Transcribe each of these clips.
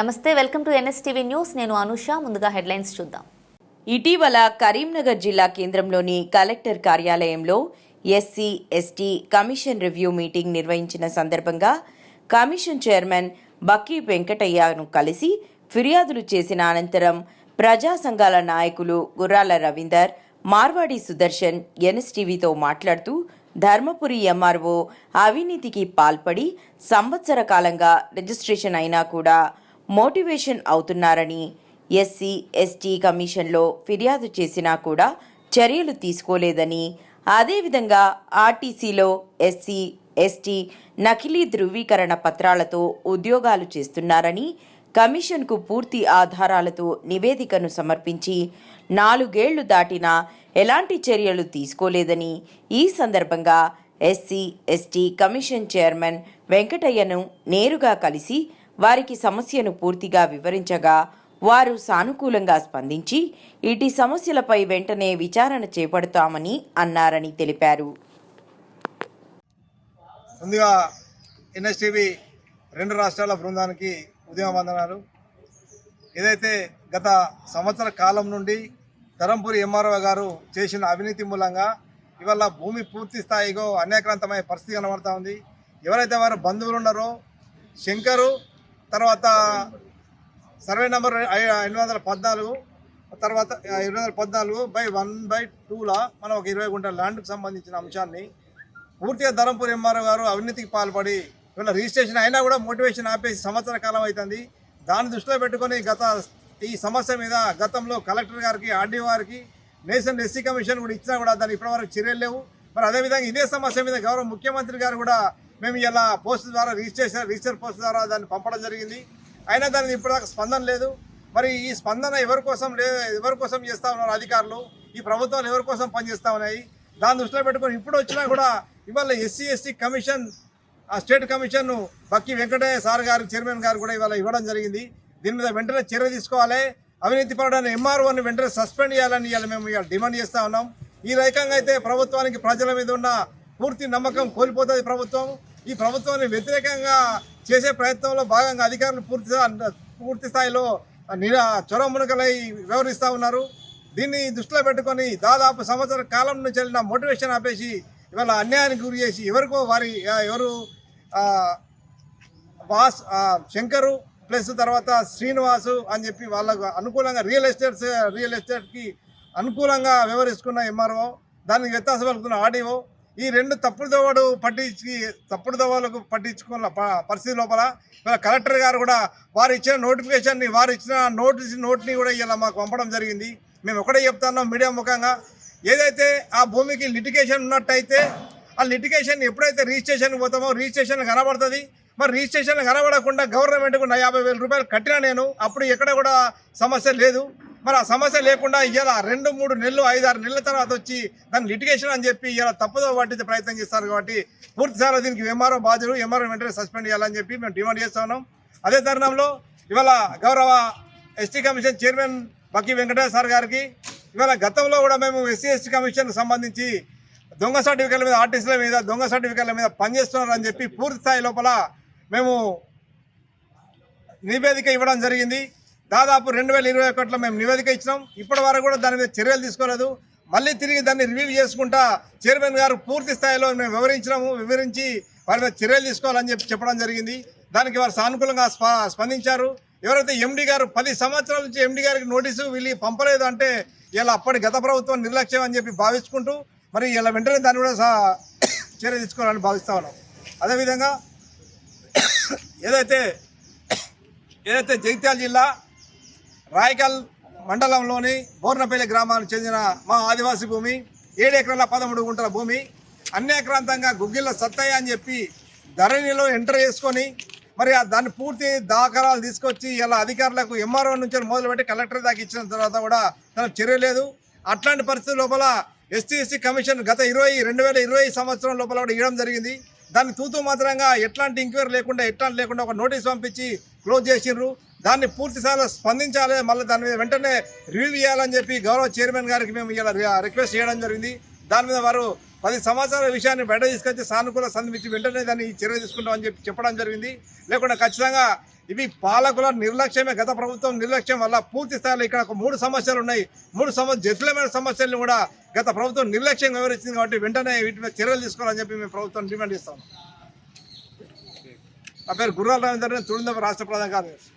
నమస్తే welcome to NSTV news. నేను అనుష ముందుగా హెడ్లైన్స్ చూద్దాం. ఇటీవల కరీంనగర్ జిల్లా కేంద్రంలోని కలెక్టర్ కార్యాలయంలో SC ST commission review meeting నిర్వహించిన సందర్భంగా కమిషన్ చైర్మన్ బక్కీ వెంకటయ్యను కలిసి ఫిర్యాదులు చేసిన అనంతరం ప్రజా సంఘాల నాయకులు గుర్రాల రవీందర్ మార్వాడి సుదర్శన్ ఎన్ఎస్టీవీతో మాట్లాడుతూ ధర్మపురి ఎంఆర్ఓ అవినీతికి పాల్పడి సంవత్సర కాలంగా రిజిస్ట్రేషన్ అయినా కూడా మోటివేషన్ అవుతున్నారని ఎస్సీ ఎస్టీ కమిషన్లో ఫిర్యాదు చేసినా కూడా చర్యలు తీసుకోలేదని అదేవిధంగా ఆర్టీసీలో ఎస్సీ ఎస్టీ నకిలీ ధృవీకరణ పత్రాలతో ఉద్యోగాలు చేస్తున్నారని కమిషన్కు పూర్తి ఆధారాలతో నివేదికను సమర్పించి నాలుగేళ్ళు దాటినా ఎలాంటి చర్యలు తీసుకోలేదని ఈ సందర్భంగా ఎస్సీ ఎస్టీ కమిషన్ చైర్మన్ వెంకటయ్యను నేరుగా కలిసి వారికి సమస్యను పూర్తిగా వివరించగా వారు సానుకూలంగా స్పందించి ఇటీ సమస్యలపై వెంటనే విచారణ చేపడతామని అన్నారని తెలిపారు. ముందుగా ఎన్ఎస్టీవీ రెండు రాష్ట్రాల బృందానికి ఉదయం వందనాలు ఏదైతే గత సంవత్సర కాలం నుండి ధరంపూరి ఎంఆర్ఓ గారు చేసిన అవినీతి మూలంగా ఇవాళ భూమి పూర్తి స్థాయిలో అన్యాక్రాంతమయ్యే పరిస్థితి కనబడతా ఉంది. ఎవరైతే వారు బంధువులు ఉన్నారో శంకరు తర్వాత సర్వే నెంబర్ ఎనిమిది వందల పద్నాలుగు తర్వాత ఎనిమిది వందల పద్నాలుగు బై వన్ బై టూలా మనం ఒక ఇరవై గుంటల ల్యాండ్కు సంబంధించిన అంశాన్ని పూర్తిగా ధరంపూర్ ఎంఆర్ఓ గారు అవినీతికి పాల్పడి ఇవాళ రిజిస్ట్రేషన్ అయినా కూడా మోటివేషన్ ఆపేసి సంవత్సర కాలం అవుతుంది దాన్ని దృష్టిలో పెట్టుకొని గత ఈ సమస్య మీద గతంలో కలెక్టర్ గారికి ఆర్డీఓ గారికి నేషనల్ ఎస్సీ కమిషన్ కూడా ఇచ్చినా కూడా దాన్ని ఇప్పటివరకు చర్యలు లేవు. మరి అదేవిధంగా ఇదే సమస్య మీద గౌరవ ముఖ్యమంత్రి గారు కూడా మేము ఇలా పోస్ట్ ద్వారా రిజిస్ట్రేషన్ రిజిస్టర్ పోస్ట్ ద్వారా దాన్ని పంపడం జరిగింది. అయినా దానికి ఇప్పటిదాకా స్పందన లేదు. మరి ఈ స్పందన ఎవరి కోసం లే ఎవరి కోసం చేస్తా ఉన్నారు అధికారులు? ఈ ప్రభుత్వాలు ఎవరి కోసం పనిచేస్తూ ఉన్నాయి? దాన్ని దృష్టిలో పెట్టుకొని ఇప్పుడు వచ్చినా కూడా ఇవాళ ఎస్సీ ఎస్టీ కమిషన్ ఆ state commission Bakki Venkataiah sir గారు చైర్మన్ గారు కూడా ఇవాళ ఇవ్వడం జరిగింది. దీని మీద వెంటనే చర్య తీసుకోవాలి. అవినీతి పరుడైన ఎంఆర్ఓని వెంటనే సస్పెండ్ చేయాలని ఇవాళ మేము ఇవాళ డిమాండ్ చేస్తూ ఉన్నాం. ఈ రకంగా అయితే ప్రభుత్వానికి ప్రజల మీద ఉన్న పూర్తి నమ్మకం కోల్పోతుంది ప్రభుత్వం. ఈ ప్రభుత్వాన్ని వ్యతిరేకంగా చేసే ప్రయత్నంలో భాగంగా అధికారులు పూర్తి పూర్తి స్థాయిలో నిరా చొరవ వ్యవహరిస్తూ ఉన్నారు. దీన్ని దృష్టిలో పెట్టుకొని దాదాపు సంవత్సర కాలం నుంచి వెళ్ళిన మోటివేషన్ ఆపేసి ఇవాళ అన్యాయానికి గురి చేసి ఎవరికో వారి ఎవరు వాస్ శంకరు ప్లస్ తర్వాత శ్రీనివాసు అని చెప్పి వాళ్ళకు అనుకూలంగా రియల్ ఎస్టేట్స్ రియల్ ఎస్టేట్కి అనుకూలంగా వ్యవహరిస్తున్న ఎంఆర్ఓ దానికి వ్యత్యాసం పలుకుతున్న ఆడిఓ ఈ రెండు తప్పుడు దోవడు పట్టించి తప్పుడు దోవలకు పట్టించుకున్న ప- పరిస్థితి లోపల. కలెక్టర్ గారు కూడా వారు ఇచ్చిన నోటిఫికేషన్ని వారు ఇచ్చిన నోటీస్ నోట్ని కూడా ఇలా మాకు పంపడం జరిగింది. మేము ఒకటే చెప్తున్నాం మీడియా ముఖంగా. ఏదైతే ఆ భూమికి లిటిగేషన్ ఉన్నట్టయితే ఆ లిటిగేషన్ ఎప్పుడైతే రిజిస్ట్రేషన్ పోతామో రిజిస్ట్రేషన్ కనబడుతుంది. మరి రిజిస్ట్రేషన్ కనబడకుండా గవర్నమెంట్కు నా యాభై వేల రూపాయలు కట్టినా నేను అప్పుడు ఎక్కడ కూడా సమస్య లేదు. మరి ఆ సమస్య లేకుండా ఇలా రెండు మూడు నెలలు ఐదు ఆరు నెలల తర్వాత వచ్చి దాన్ని లిటిగేషన్ అని చెప్పి ఇలా తప్పుదో పట్టించే ప్రయత్నం చేస్తారు కాబట్టి పూర్తిసారి దీనికి ఎంఆర్ఓ బాధ్యులు ఎంఆర్ఓ వెంటనే సస్పెండ్ చేయాలని చెప్పి మేము డిమాండ్ చేస్తా ఉన్నాం. అదే తరుణంలో ఇవాళ గౌరవ ST commission chairman Bakki Venkateswara sir గారికి ఇవాళ గతంలో కూడా మేము ఎస్సీ ఎస్టీ కమిషన్ సంబంధించి దొంగ సర్టిఫికెట్ల మీద ఆర్టీసీల మీద దొంగ సర్టిఫికెట్ల మీద పనిచేస్తున్నారని చెప్పి పూర్తి స్థాయి లోపల మేము నివేదిక ఇవ్వడం జరిగింది. దాదాపు రెండు వేల ఇరవై ఒకటిలో మేము నివేదిక ఇచ్చినాం. ఇప్పటి వరకు కూడా దాని మీద చర్యలు తీసుకోలేదు. మళ్ళీ తిరిగి దాన్ని రివ్యూ చేసుకుంటా చైర్మన్ గారు పూర్తి స్థాయిలో మేము వివరించినాము. వివరించి వారి మీద చర్యలు తీసుకోవాలని చెప్పి చెప్పడం జరిగింది. దానికి వారు సానుకూలంగా స్పందించారు. ఎవరైతే ఎండి గారు పది సంవత్సరాల నుంచి ఎండి గారికి నోటీసు వీళ్ళు పంపలేదు అంటే ఇలా అప్పటి గత ప్రభుత్వం నిర్లక్ష్యం అని చెప్పి భావించుకుంటూ మరి ఇలా వెంటనే దాన్ని కూడా చర్య తీసుకోవాలని భావిస్తా ఉన్నాం. అదేవిధంగా ఏదైతే ఏదైతే జగిత్యాల జిల్లా రాయకల్ మండలంలోని బోర్నపల్లి గ్రామానికి చెందిన మా ఆదివాసీ భూమి ఏడు ఎకరాల పదమూడు గుంటల భూమి అన్యాక్రాంతంగా గుగ్గిళ్ళ సత్తయ్య అని చెప్పి ధరణిలో ఎంటర్ చేసుకొని మరి దాన్ని పూర్తి దాఖలాలు తీసుకొచ్చి ఇలా అధికారులకు ఎంఆర్ఓ నుంచి మొదలుపెట్టి కలెక్టర్ దాకా ఇచ్చిన తర్వాత కూడా తన చర్య లేదు. అట్లాంటి పరిస్థితి లోపల ఎస్టీ కమిషన్ గత ఇరవై రెండు వేల ఇరవై సంవత్సరం లోపల కూడా ఇవ్వడం జరిగింది. దాన్ని తూతూ మాత్రంగా ఎట్లాంటి ఎంక్వైరీ లేకుండా ఎట్లాంటి లేకుండా ఒక నోటీస్ పంపించి క్లోజ్ చేసిండ్రు. దాన్ని పూర్తి స్థాయిలో స్పందించాలి. మళ్ళీ దాని మీద వెంటనే రివ్యూ చేయాలని చెప్పి గౌరవ చైర్మన్ గారికి మేము ఇలా రిక్వెస్ట్ చేయడం జరిగింది. దాని మీద వారు పది సంవత్సరాల విషయాన్ని బయట తీసుకొచ్చి సానుకూల సంధించి వెంటనే దాన్ని చర్య తీసుకుంటామని చెప్పి చెప్పడం జరిగింది. లేకుండా ఖచ్చితంగా ఇవి పాలకుల నిర్లక్ష్యమే. గత ప్రభుత్వం నిర్లక్ష్యం వల్ల పూర్తి స్థాయిలో ఇక్కడ ఒక మూడు సమస్యలు ఉన్నాయి. మూడు సమస్య జటిలమైన సమస్యలను కూడా గత ప్రభుత్వం నిర్లక్ష్యం వివరించింది కాబట్టి వెంటనే వీటి మీద చర్యలు తీసుకోవాలని చెప్పి మేము ప్రభుత్వం డిమాండ్ చేస్తాం. నా పేరు గుర్రాల రవీంద్ర తుడిందం రాష్ట్ర ప్రధాన కార్యదర్శి.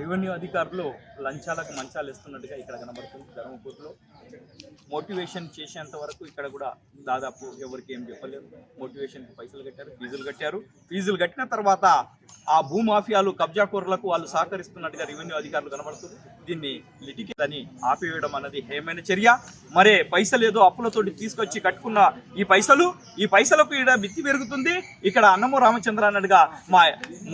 రెవెన్యూ అధికారులు లంచాలకు మంచాలు ఇస్తున్నట్టుగా ఇక్కడ కనబడుతుంది ధర్మపూర్లో. మోటివేషన్ చేసేంత వరకు ఇక్కడ కూడా దాదాపు ఎవరికి ఏం చెప్పలేరు మోటివేషన్కి పైసలు కట్టారు ఫీజులు కట్టారు. ఫీజులు కట్టిన తర్వాత ఆ భూమాఫియాలు కబ్జాకోరులకు వాళ్ళు సహకరిస్తున్నట్టుగా రెవెన్యూ అధికారులు కనబడుతుంది దీన్ని లిటికేదని ఆపివేయడం అన్నది హేమైన చర్య. మరే పైసలు ఏదో అప్పులతోటి తీసుకొచ్చి కట్టుకున్న ఈ పైసలు ఈ పైసలకు ఇక్కడ మిత్తి పెరుగుతుంది. ఇక్కడ అన్నమో రామచంద్ర అన్నట్టుగా మా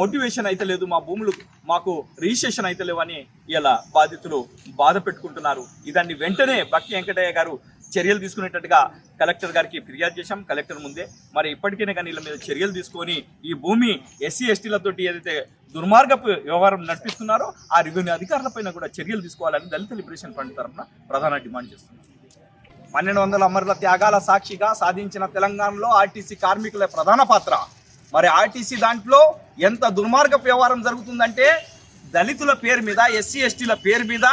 మోటివేషన్ అయితే లేదు మా భూములు మాకు రిజిస్ట్రేషన్ అయితే లేవని ఇలా బాధితులు బాధ పెట్టుకుంటున్నారు. ఇదాన్ని వెంటనే భక్తి వెంకటయ్య గారు చర్యలు తీసుకునేటట్టుగా కలెక్టర్ గారికి ఫిర్యాదు చేశాం. కలెక్టర్ ముందే మరి ఇప్పటికైనా కానీ వీళ్ళ మీద చర్యలు తీసుకొని ఈ భూమి ఎస్సీ ఎస్టీలతోటి ఏదైతే దుర్మార్గపు వ్యవహారం నడిపిస్తున్నారో ఆ రెవెన్యూ అధికారులపైన కూడా చర్యలు తీసుకోవాలని దళిత లిబరేషన్ ఫండ్ తరఫున ప్రధాన డిమాండ్ చేస్తున్నారు పన్నెండు వందల అమరుల త్యాగాల సాక్షిగా సాధించిన తెలంగాణలో ఆర్టీసీ కార్మికుల ప్రధాన పాత్ర. మరి ఆర్టీసీ దాంట్లో ఎంత దుర్మార్గ వ్యవహారం జరుగుతుందంటే దళితుల పేరు మీద ఎస్సీ ఎస్టీల పేరు మీద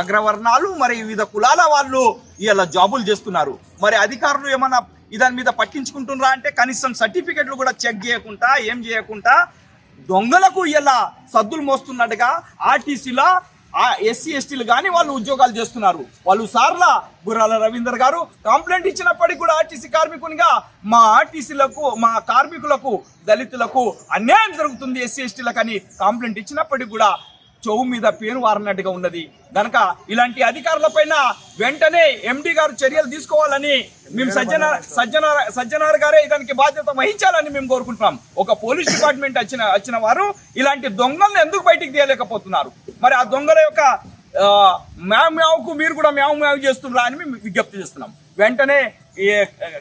అగ్రవర్ణాలు మరి వివిధ కులాల వాళ్ళు ఇలా జాబులు చేస్తున్నారు. మరి అధికారులు ఏమన్నా దాని మీద పట్టించుకుంటున్నారా అంటే కనీసం సర్టిఫికెట్లు కూడా చెక్ చేయకుండా ఏం చేయకుండా దొంగలకు ఇలా సద్దులు మోస్తున్నట్టుగా ఆర్టీసీలో ఆ ఎస్సీ ఎస్టీలు కానీ వాళ్ళు ఉద్యోగాలు చేస్తున్నారు. వాళ్ళు సార్ల గుర్రాల రవీందర్ గారు కంప్లైంట్ ఇచ్చినప్పటికీ కూడా ఆర్టీసీ కార్మికునిగా మా ఆర్టీసీలకు మా కార్మికులకు దళితులకు అన్యాయం జరుగుతుంది ఎస్సీ ఎస్టీలకు అని కంప్లైంట్ ఇచ్చినప్పటికీ కూడా చెవు మీద పేరు వారినట్టుగా ఉన్నది. గనక ఇలాంటి అధికారులపైన వెంటనే ఎండి గారు చర్యలు తీసుకోవాలని మేము సజ్జన సజ్జన సజ్జనార్ గారే దానికి బాధ్యత వహించాలని మేము కోరుకుంటున్నాం. ఒక పోలీస్ డిపార్ట్మెంట్ వచ్చిన వచ్చిన వారు ఇలాంటి దొంగలను ఎందుకు బయటికి తీయలేకపోతున్నారు? మరి ఆ దొంగల యొక్క మ్యావ్ మ్యావ్కు మీరు కూడా మ్యావ్ మ్యావ్ చేస్తున్నారా అని మేము విజ్ఞప్తి చేస్తున్నాం. వెంటనే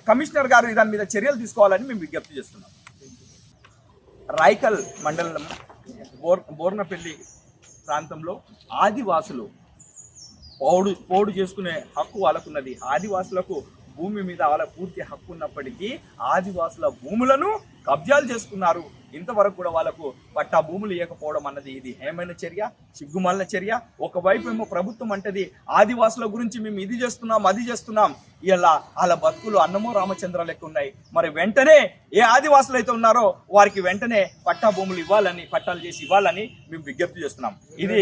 కమిషనర్ గారు దాని మీద చర్యలు తీసుకోవాలని మేము విజ్ఞప్తి చేస్తున్నాం. రాయకల్ మండలం బోర్ బోర్నపల్లి ప్రాంతంలో ఆదివాసులు పౌడు పోడు చేసుకునే హక్కు వాళ్ళకున్నది. ఆదివాసులకు భూమి మీద వాళ్ళ పూర్తి హక్కు ఉన్నప్పటికీ ఆదివాసుల భూములను కబ్జాలు చేసుకున్నారు. ఇంతవరకు కూడా వాళ్ళకు పట్టా భూములు ఇవ్వకపోవడం అన్నది ఇది హేమైన చర్య సిగ్గుమాలిన చర్య. ఒకవైపు ఏమో ప్రభుత్వం అంటది ఆదివాసుల గురించి మేము ఇది చేస్తున్నాం అది చేస్తున్నాం. ఇలా వాళ్ళ బతుకులు అన్నమో రామచంద్ర లెక్క ఉన్నాయి. మరి వెంటనే ఏ ఆదివాసులు అయితే ఉన్నారో వారికి వెంటనే పట్టా భూములు ఇవ్వాలని పట్టాలు చేసి ఇవ్వాలని మేము విజ్ఞప్తి చేస్తున్నాం. ఇది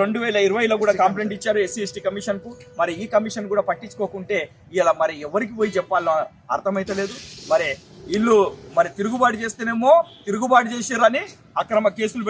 రెండు వేల ఇరవైలో కూడా కంప్లైంట్ ఇచ్చారు ఎస్సీ ఎస్టీ కమిషన్కు మరి ఈ కమిషన్ కూడా పట్టించుకోకుంటే ఇలా మరి ఎవరికి పోయి చెప్పాలో అర్థమైతలేదు. మరి వీళ్ళు మరి తిరుగుబాటు చేస్తేనేమో తిరుగుబాటు చేశారని అక్రమ కేసులు